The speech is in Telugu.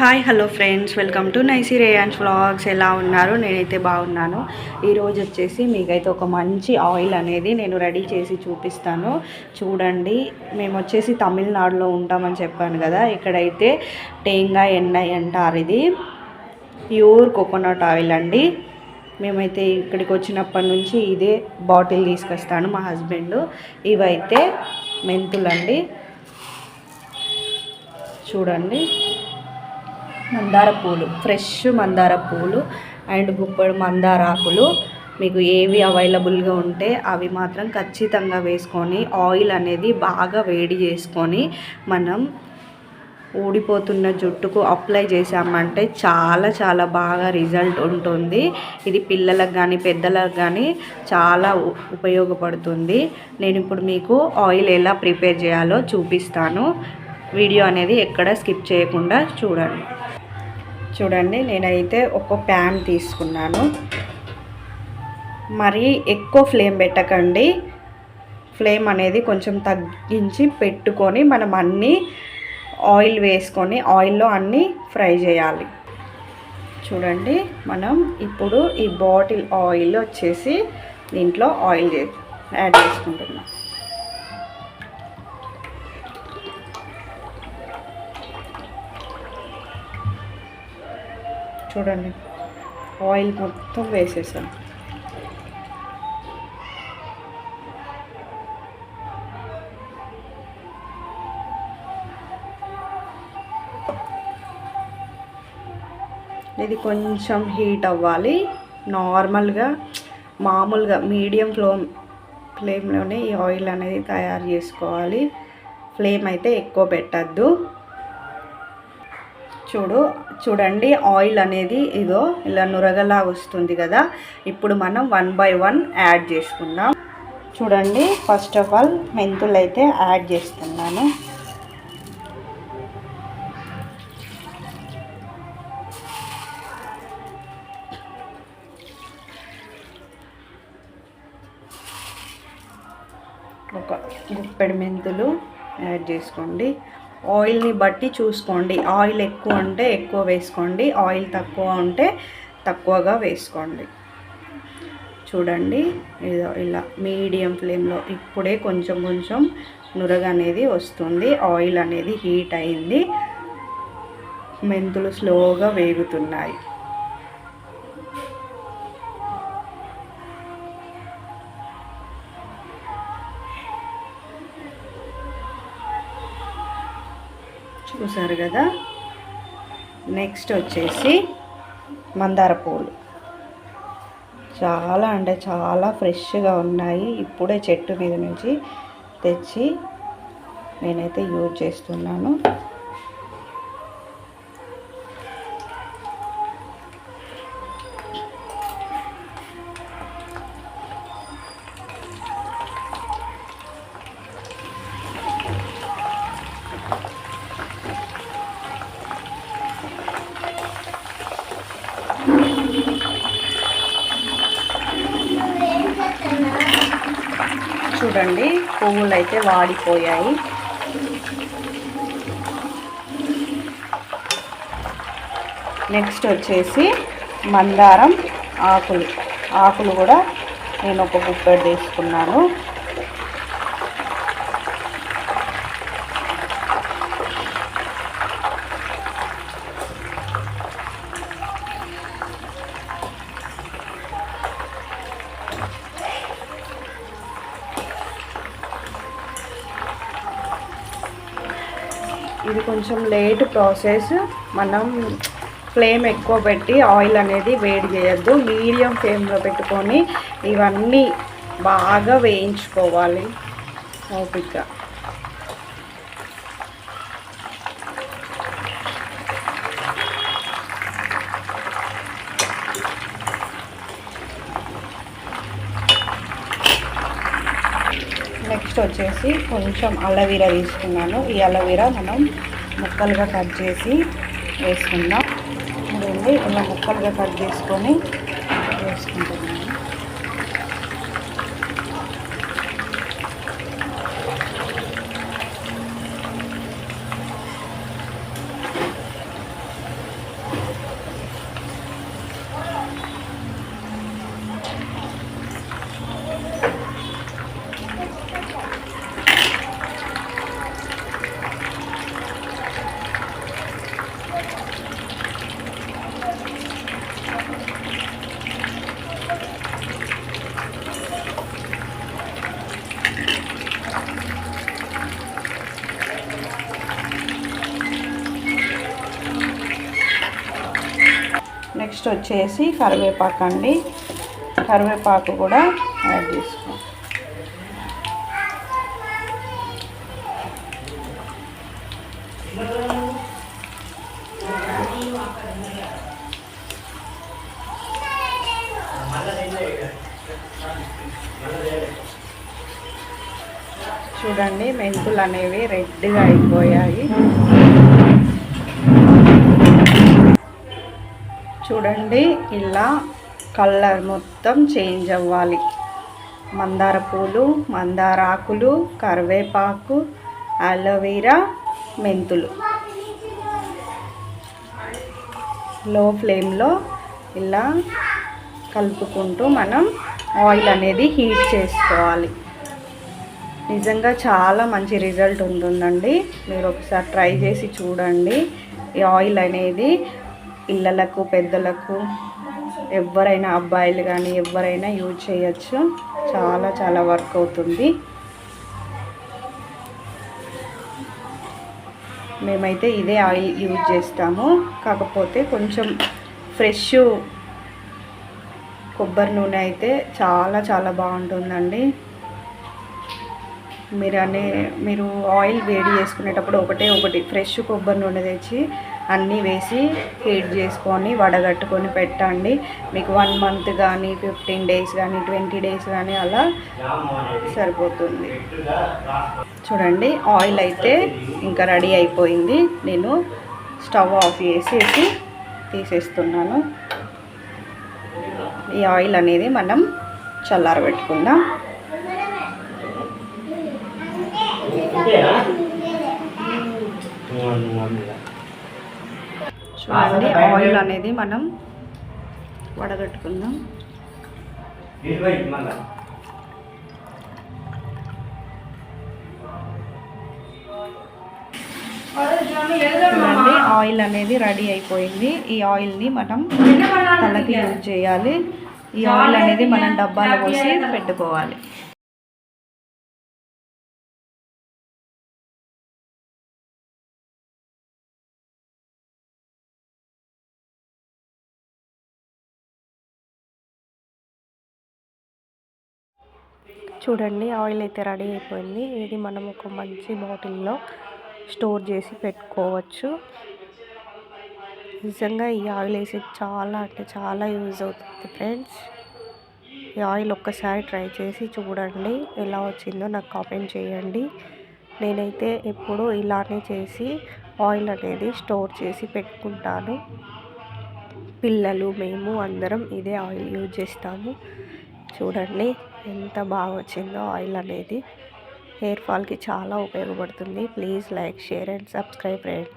Hi hello friends welcome to Naisy Reyans vlogs ఎలా ఉన్నారు? నేనైతే బాగున్నాను. ఈరోజు వచ్చేసి మీకైతే ఒక మంచి ఆయిల్ అనేది నేను రెడీ చేసి చూపిస్తాను. చూడండి మేము వచ్చేసి తమిళనాడులో ఉంటామని చెప్పాను కదా. ఇక్కడైతే టేంగా ఎన్నై అంటారు ఇది. ప్యూర్ కోకోనట్ ఆయిల్ అండి. మేమైతే ఇక్కడికి వచ్చినప్పటి నుంచి ఇదే బాటిల్ తీసుకొస్తాను మా హస్బెండ్. ఇవైతే మెంతులండి. చూడండి. మందార పూలు ఫ్రెష్ మందార పూలు అండ్ గుప్పడు మందార ఆకులు మీకు ఏవి అవైలబుల్గా ఉంటే అవి మాత్రం ఖచ్చితంగా వేసుకొని ఆయిల్ అనేది బాగా వేడి చేసుకొని మనం ఊడిపోతున్న జుట్టుకు అప్లై చేసామంటే చాలా చాలా బాగా రిజల్ట్ ఉంటుంది. ఇది పిల్లలకు కానీ పెద్దలకు కానీ చాలా ఉపయోగపడుతుంది. నేను ఇప్పుడు మీకు ఆయిల్ ఎలా ప్రిపేర్ చేయాలో చూపిస్తాను. వీడియో అనేది ఎక్కడ స్కిప్ చేయకుండా చూడండి. చూడండి నేనైతే ఒక ప్యాన్ తీసుకున్నాను. మరి ఎక్కువ ఫ్లేమ్ పెట్టకండి. ఫ్లేమ్ అనేది కొంచెం తగ్గించి పెట్టుకొని మనం అన్నీ ఆయిల్ వేసుకొని ఆయిల్లో అన్నీ ఫ్రై చేయాలి. చూడండి మనం ఇప్పుడు ఈ బాటిల్ ఆయిల్ వచ్చేసి దీంట్లో ఆయిల్ యాడ్ చేసుకుంటున్నాం. చూడండి. ఆయిల్ మొత్తం వేసేసాను ఇది కొంచెం హీట్ అవ్వాలి. నార్మల్గా మామూలుగా మీడియం ఫ్లేమ్ ఫ్లేమ్లోనే ఈ ఆయిల్ అనేది తయారు చేసుకోవాలి. ఫ్లేమ్ అయితే ఎక్కువ పెట్టద్దు. చూడు చూడండి ఆయిల్ అనేది ఇదో ఇలా నురగలా వస్తుంది కదా. ఇప్పుడు మనం వన్ బై వన్ యాడ్ చేసుకుందాం. చూడండి ఫస్ట్ ఆఫ్ ఆల్ మెంతులు అయితే యాడ్ చేస్తున్నాను. ఒక గుప్పెడు మెంతులు యాడ్ చేసుకోండి. ఆయిల్ని బట్టి చూసుకోండి. ఆయిల్ ఎక్కువ ఉంటే ఎక్కువ వేసుకోండి. ఆయిల్ తక్కువ ఉంటే తక్కువగా వేసుకోండి. చూడండి. ఇదో ఇలా మీడియం ఫ్లేమ్లో ఇప్పుడే కొంచెం కొంచెం నురగ అనేది వస్తుంది. ఆయిల్ అనేది హీట్ అయింది. మెంతులు స్లోగా వేగుతున్నాయి. చూసారు కదా? నెక్స్ట్ వచ్చేసి మందార పూలు. చాలా అంటే చాలా ఫ్రెష్గా ఉన్నాయి. ఇప్పుడే చెట్టు మీద నుంచి తెచ్చి నేనైతే యూజ్ చేస్తున్నాను. చూడండి పువ్వులు అయితే వాడిపోయాయి. నెక్స్ట్ వచ్చేసి మందారం ఆకులు. ఆకులు కూడా నేను ఒక గుప్పెడు తీసుకున్నాను. ఇది కొంచెం లేట్ ప్రాసెస్ మనం ఫ్లేమ్ ఎక్కువ పెట్టి ఆయిల్ అనేది వేడి చేయొద్దు. మీడియం ఫ్లేమ్లో పెట్టుకొని ఇవన్నీ బాగా వేయించుకోవాలి. ఓపిక నెక్స్ట్ వచ్చేసి కొంచెం అలవీర తీసుకున్నాను. ఈ అలవీర మనం ముక్కలుగా కట్ చేసి వేసుకుందాం. అదండి ఇలా ముక్కలుగా కట్ చేసుకొని నెక్స్ట్ వచ్చేసి కరివేపాకు అండి. కరివేపాకు కూడా యాడ్ చేసుకో. చూడండి మెంతులు అనేవి రెడ్గా అయిపోయాయి. చూడండి ఇలా కలర్ మొత్తం చేంజ్ అవ్వాలి. మందార పూలు మందార ఆకులు కరివేపాకు అలోవెరా మెంతులు. లో ఫ్లేమ్లో ఇలా కలుపుకుంటూ మనం ఆయిల్ అనేది హీట్ చేసుకోవాలి. నిజంగా చాలా మంచి రిజల్ట్ ఉంటుందండి. మీరు ఒకసారి ట్రై చేసి చూడండి. ఈ ఆయిల్ అనేది పిల్లలకు పెద్దలకు ఎవరైనా అబ్బాయిలు కానీ ఎవరైనా యూజ్ చేయొచ్చు. చాలా చాలా వర్క్ అవుతుంది. మేమైతే ఇదే ఆయిల్ యూజ్ చేస్తాము. కాకపోతే కొంచెం ఫ్రెష్ కొబ్బరి నూనె అయితే చాలా చాలా బాగుంటుందండి. మీరు అనే మీరు ఆయిల్ వేడి చేసుకునేటప్పుడు ఒకటే ఒకటి ఫ్రెష్ కొబ్బరి నూనె తెచ్చి అన్నీ వేసి హీట్ చేసుకొని వడగట్టుకొని పెట్టండి. మీకు వన్ మంత్ కానీ ఫిఫ్టీన్ డేస్ కానీ ట్వంటీ డేస్ కానీ అలా సరిపోతుంది. చూడండి ఆయిల్ అయితే ఇంకా రెడీ అయిపోయింది. నేను స్టవ్ ఆఫ్ చేసేసి తీసేస్తున్నాను. ఈ ఆయిల్ అనేది మనం చల్లారబెట్టుకుందాం. చూడండి ఆయిల్ అనేది మనం వడగట్టుకుందాం. చూడండి ఆయిల్ అనేది రెడీ అయిపోయింది. ఈ ఆయిల్ని మనం తలకి యూజ్ చేయాలి. ఈ ఆయిల్ అనేది మనం డబ్బాలో పోసి పెట్టుకోవాలి. చూడండి ఆయిల్ అయితే రెడీ అయిపోయింది. ఇది మనం ఒక మంచి బాటిల్లో స్టోర్ చేసి పెట్టుకోవచ్చు. నిజంగా ఈ ఆయిల్ వేసి చాలా అంటే చాలా యూజ్ అవుతుంది ఫ్రెండ్స్. ఈ ఆయిల్ ఒక్కసారి ట్రై చేసి చూడండి ఎలా వచ్చిందో నాకు కామెంట్ చేయండి. నేనైతే ఎప్పుడు ఇలానే చేసి ఆయిల్ అనేది స్టోర్ చేసి పెట్టుకుంటాను. పిల్లలు మేము అందరం ఇదే ఆయిల్ యూజ్ చేస్తాము. చూడండి. ఎంత బాగా వచ్చిందో ఆయిల్ అనేది హెయిర్ ఫాల్కి చాలా ఉపయోగపడుతుంది. Please like share and subscribe friends.